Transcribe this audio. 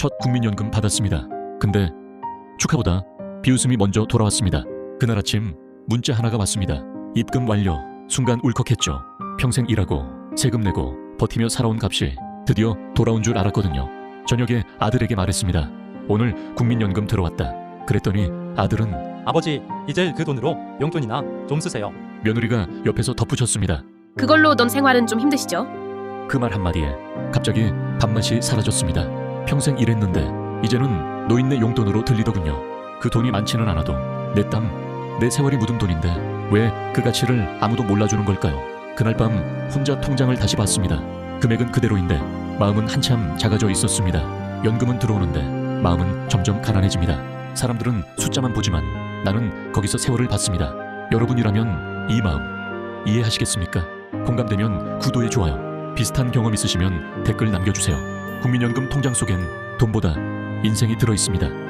첫 국민연금 받았습니다. 근데 축하보다 비웃음이 먼저 돌아왔습니다. 그날 아침 문자 하나가 왔습니다. 입금 완료. 순간 울컥했죠. 평생 일하고 세금 내고 버티며 살아온 값이 드디어 돌아온 줄 알았거든요. 저녁에 아들에게 말했습니다. 오늘 국민연금 들어왔다. 그랬더니 아들은 아버지, 이제 그 돈으로 용돈이나 좀 쓰세요. 며느리가 옆에서 덧붙였습니다. 그걸로 넌 생활은 좀 힘드시죠? 그 말 한마디에 갑자기 밥맛이 사라졌습니다. 평생 일했는데 이제는 노인네 용돈으로 들리더군요. 그 돈이 많지는 않아도 내 땀, 내 세월이 묻은 돈인데 왜 그 가치를 아무도 몰라주는 걸까요? 그날 밤 혼자 통장을 다시 봤습니다. 금액은 그대로인데 마음은 한참 작아져 있었습니다. 연금은 들어오는데 마음은 점점 가난해집니다. 사람들은 숫자만 보지만 나는 거기서 세월을 봤습니다. 여러분이라면 이 마음 이해하시겠습니까? 공감되면 구독에 좋아요. 비슷한 경험 있으시면 댓글 남겨주세요. 국민연금 통장 속엔 돈보다 인생이 들어 있습니다.